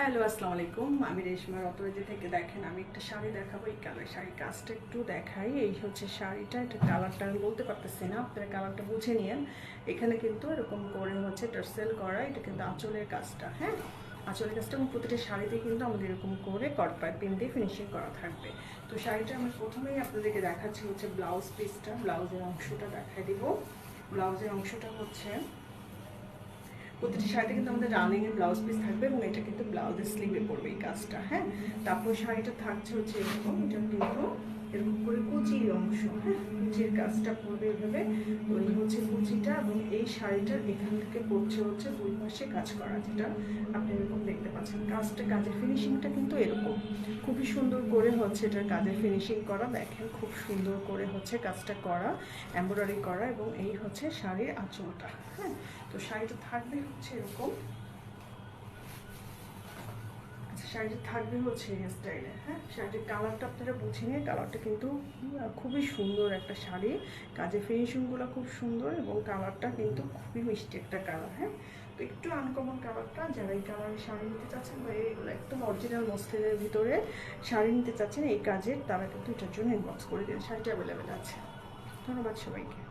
Hello, আসসালামু আলাইকুম। আমি রেশমা রতরাজি থেকে দেখেন, আমি একটা শাড়ি দেখাবো, এই কালার শাড়ি কাজটা একটু দেখাই। এই হচ্ছে শাড়িটা, এটা কালারটা আমি বলতে পারতেছি না, আপনারা কালারটা বুঝে নিয়েন। এখানে কিন্তু এরকম করে হচ্ছে টার্সেল করা, এটা কিন্তু আঁচলের কাজটা হ্যাঁ? আঁচলের কাজটা এবং প্রতিটা শাড়িতে কিন্তু আমাদের এরকম করে কট পাইপিং দিয়ে ফিনিশিং করা থাকবে। তো শাড়িটা আমি প্রথমেই আপনাদেরকে দেখাচ্ছি হচ্ছে ব্লাউজ পিসটা ব্লাউজের অংশটা দেখাই দিব। ব্লাউজের অংশটা হচ্ছে প্রতিটি শাড়িতে কিন্তু আমাদের রানিং এর ব্লাউজ পিস থাকবে এবং এটা কিন্তু ব্লাউজের স্লিভে পড়বে এই কাজটা হ্যাঁ? তারপর শাড়িটা থাকছে হচ্ছে এরকম, এটা কিন্তু এরকম করে কুচির অংশ হ্যাঁ? কুচির কাজটা পড়বে এভাবে। ওই হচ্ছে কুচিটা এবং এই শাড়িটার এখান থেকে পড়ছে হচ্ছে দুই পাশে কাজ করা, যেটা আপনি এরকম দেখতে পাচ্ছেন। কাজটা, কাজের ফিনিশিংটা কিন্তু এরকম। খুবই সুন্দর করে হচ্ছে এটার কাজের ফিনিশিং করা। দেখেন খুব সুন্দর করে হচ্ছে কাজটা করা এমব্রয়ডারি করা এবং এই হচ্ছে শাড়ির আঁচলটা হ্যাঁ? তো শাড়িটা থাকবে হচ্ছে এরকম। শাড়িটা থাকবে হচ্ছে হেয়ার স্টাইলে হ্যাঁ? শাড়িটির কালারটা আপনারা বুঝে নিয়ে কালারটা কিন্তু খুবই সুন্দর একটা শাড়ি। কাজের ফিনিশিংগুলো খুব সুন্দর এবং কালারটা কিন্তু খুবই মিষ্টি একটা কালার হ্যাঁ? তো একটু আনকমন কালারটা যারা এই কালারের শাড়ি নিতে চাচ্ছেন বা এইগুলো একদম অরিজিনাল মসলিনের ভিতরে শাড়ি নিতে চাচ্ছেন, এই কাজের, তারা কিন্তু এটার জন্য ইনবক্স করে দিন। শাড়িটা অ্যাভেলেবেল আছে। ধন্যবাদ সবাইকে।